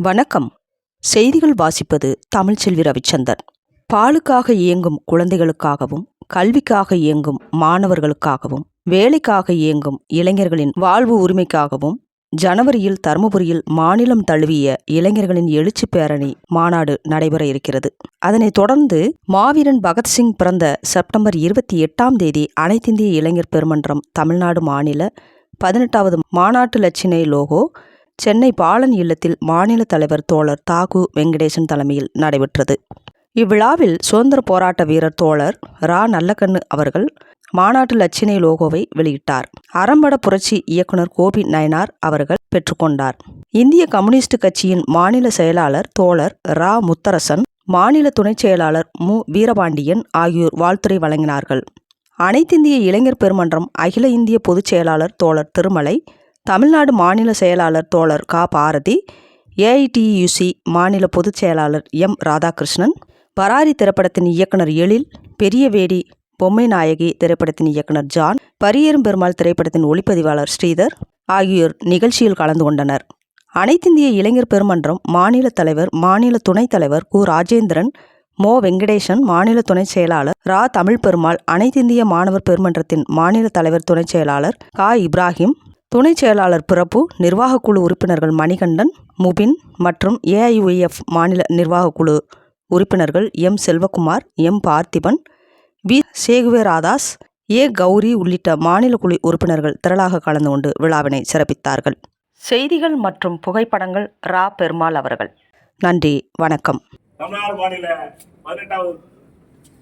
வணக்கம். செய்திகள் வாசிப்பது தமிழ்ச்செல்வி ரவிச்சந்தர் பாலுக்காக இயங்கும் குழந்தைகளுக்காகவும் கல்விக்காக இயங்கும் மாணவர்களுக்காகவும் வேலைக்காக இயங்கும் இளைஞர்களின் வாழ்வு உரிமைக்காகவும் ஜனவரியில் தருமபுரியில் மாநிலம் தழுவிய இளைஞர்களின் எழுச்சி பேரணி மாநாடு நடைபெற இருக்கிறது. அதனைத் தொடர்ந்து மாவீரன் பகத்சிங் பிறந்த செப்டம்பர் இருபத்தி எட்டாம் தேதி அனைத்திந்திய இளைஞர் பெருமன்றம் தமிழ்நாடு மாநில பதினெட்டாவது மாநாட்டு லட்சினை லோகோ சென்னை பாலன் இல்லத்தில் மாநில தலைவர் தோழர் தாகு வெங்கடேசன் தலைமையில் நடைபெற்றது. இவ்விழாவில் சுதந்திர போராட்ட வீரர் தோழர் ரா. நல்லக்கண்ணு அவர்கள் மாநாட்டு லட்சினை லோகோவை வெளியிட்டார். அறம்பட புரட்சி இயக்குனர் கோபி நயனார் அவர்கள் பெற்றுக்கொண்டார். இந்திய கம்யூனிஸ்ட் கட்சியின் மாநில செயலாளர் தோழர் ரா. முத்தரசன் மாநில துணைச் செயலாளர் மு. வீரபாண்டியன் ஆகியோர் வாழ்த்துரை வழங்கினார்கள். அனைத்திந்திய இளைஞர் பெருமன்றம் அகில இந்திய பொதுச் செயலாளர் தோழர் திருமலை தமிழ்நாடு மாநில செயலாளர் தோழர் கா. பாரதி ஏஐடியுசி மாநில பொதுச் செயலாளர் எம். ராதாகிருஷ்ணன் பராரி திரைப்படத்தின் இயக்குனர் எழில் பெரியவேடி பொம்மை நாயகி திரைப்படத்தின் இயக்குனர் ஜான் பரியேறும் பெருமாள் திரைப்படத்தின் ஒளிப்பதிவாளர் ஸ்ரீதர் ஆகியோர் நிகழ்ச்சியில் கலந்து கொண்டனர். அனைத்திந்திய இளைஞர் பெருமன்றம் மாநில தலைவர் மாநில துணைத் தலைவர் கு. ராஜேந்திரன் மோ. வெங்கடேசன் மாநில துணைச் செயலாளர் ரா. தமிழ் பெருமாள் அனைத்திந்திய மாணவர் பெருமன்றத்தின் மாநில தலைவர் துணைச் செயலாளர் கா. இப்ராஹிம் துணைச் செயலாளர் பிரபு நிர்வாகக் குழு உறுப்பினர்கள் மணிகண்டன் முபின் மற்றும் ஏஐஒய்எஃப் மாநில நிர்வாகக் குழு உறுப்பினர்கள் M Selvakumar M Parthiban V Cheguevaradas A Gowri உள்ளிட்ட மாநில குழு உறுப்பினர்கள் திரளாக கலந்து கொண்டு விழாவினை சிறப்பித்தார்கள். செய்திகள் மற்றும் புகைப்படங்கள் ரா பெருமாள் அவர்கள். நன்றி வணக்கம். தமிழ்நாடு மாநில பதினெட்டாவது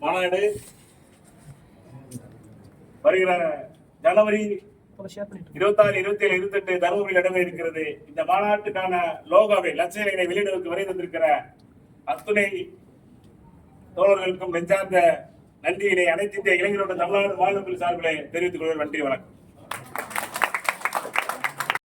மாநாடு. வருகிற ஜனவரி இருபத்தாறு இருபத்தி ஏழு இருபத்தி எட்டு தருமபுரி இடமே இருக்கிறது இந்த மாநாட்டுக்கான லோகாவை லட்சணை வெளியிடுவதற்கு வரை தந்திருக்கிற அத்துணை தோழர்களுக்கும் நெஞ்சார்ந்த நன்றியினை அனைத்து இந்திய இளைஞரோட தமிழ்நாடு மாநிலங்கள் சார்பிலே தெரிவித்துக் கொள்வது நன்றி வணக்கம்.